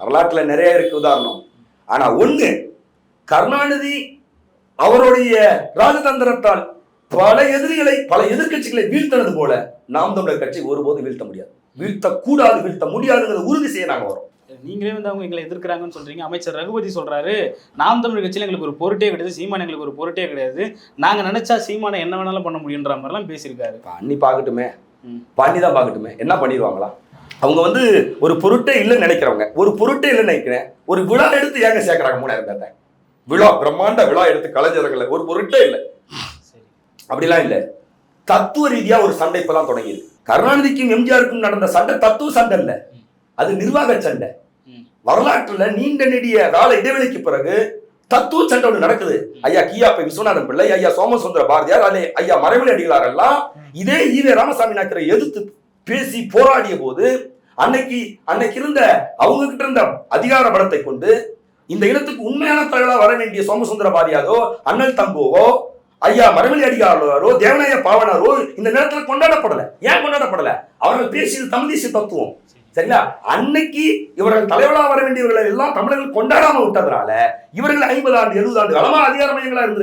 வரலாற்றுல நிறைய இருக்கு உதாரணம். ஆனா ஒண்ணு கருணாநிதி அவருடைய ராஜதந்திரத்தால் பல எதிரிகளை பல எதிர்க்கட்சிகளை வீழ்த்தினது போல நாம் தமிழர் கட்சி ஒருபோதும் வீழ்த்த முடியாது. வீழ்த்தக்கூடாது வீழ்த்த முடியாதுங்கிறத உறுதி செய்ய நாங்க வரோம் நீங்களே வந்து அவங்க எங்களை எதிர்க்கிறாங்கன்னு சொல்றீங்க. அமைச்சர் ரகுபதி சொல்றாரு நாம் தமிழ் கட்சியில் எங்களுக்கு ஒரு பொருட்டே கிடையாது சீமான் எங்களுக்கு ஒரு பொருட்டே கிடையாது. நாங்க நினைச்சா சீமானை என்ன வேணாலும் பண்ண முடியுன்ற மாதிரிலாம் பேசியிருக்காரு. பண்ணி பார்க்கட்டுமே. பண்ணி தான் பார்க்கட்டுமே. என்ன பண்ணிடுவாங்களா அவங்க வந்து ஒரு பொருட்டே இல்லைன்னு நினைக்கிறவங்க. ஒரு பொருட்டே இல்லைன்னு நினைக்கிறேன். ஒரு விழா எடுத்து ஏங்க சேர்க்கறாங்க மூணாயிரம் பேர்த்த? விழா பிரம்மாண்ட விழா எடுத்து கலைஞர்களை. ஒரு பொருட்டே இல்லை. அப்படிலாம் இல்லை. தத்துவ ரீதியா ஒரு சண்டை இப்பதான் தொடங்கியது கருணாநிதிக்கும் எம்ஜிஆருக்கும் நடந்த சண்டை தத்துவ சண்டை இல்ல. அது நிர்வாக சண்டை. வரலாற்றுல நீண்ட நெடிய கால இடைவெளிக்கு பிறகு தத்துவ சண்டை ஒன்று நடக்குது. ஐயா கியாப்பை விஸ்வநாதன் பிள்ளை ஐயா சோமசுந்தர பாரதியார் அல்ல ஐயா மறைமலை அடிகளார் எல்லாம் இதே ஈவே ராமசாமி நாயக்கரை எதிர்த்து பேசி போராடிய போது அன்னைக்கு அன்னைக்கு இருந்த அவங்க கிட்ட இருந்த அதிகார படத்தை கொண்டு இந்த இனத்துக்கு உண்மையான தலைவரா வர வேண்டிய சோமசுந்தர பாரதியாரோ அண்ணல் தம்புவோ ஐயா மரவெளி அடிகாரோ தேவநாய பாவனாரோ இந்த நேரத்தில் கொண்டாடப்படல. ஏன் கொண்டாடப்படல? அவர்கள் பேசியது தமிழ் தேசிய தத்துவம். சரிங்களா? அன்னைக்கு இவர்கள் தலைவராக வர வேண்டியவர்களை எல்லாம் தமிழர்கள் கொண்டாடாம விட்டதுனால இவர்கள் ஐம்பது ஆண்டு எழுபது ஆண்டு காலமா அதிகார மையங்களா இருந்தது